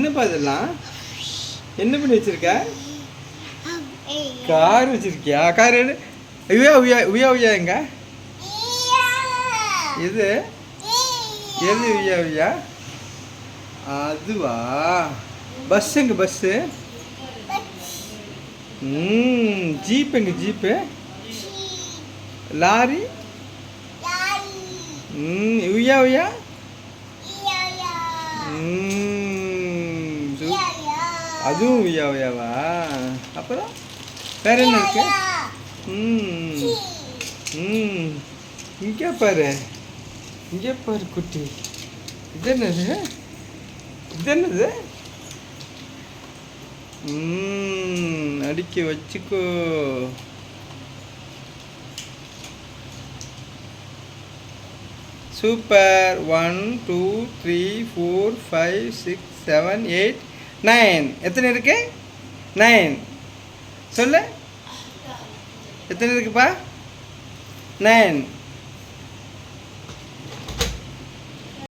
என்னப்பா இதெல்லாம்? என்ன பண்ணி வச்சிருக்க? கார் வச்சிருக்கியா? கார் உயா உயா உயா உயா எங்க? இது எது? உயா உயா? அதுவா? பஸ் எங்க பஸ்ஸு ம் ஜீப் எங்க ஜீப்பு லாரி? ம் உயா உயா. ம். அதுவும் உயா அப்புறம் வேற என்ன இருக்கு? ம். ம். இங்கே பாரு. இங்கே பாரு குட்டி. இது என்னது? இது என்னது? அடிக்க வச்சுக்கோ. Super. One two three four five six seven eight nine எத்தனை இருக்கு? நைன் சொல்லு. எத்தனை இருக்குப்பா? நைன்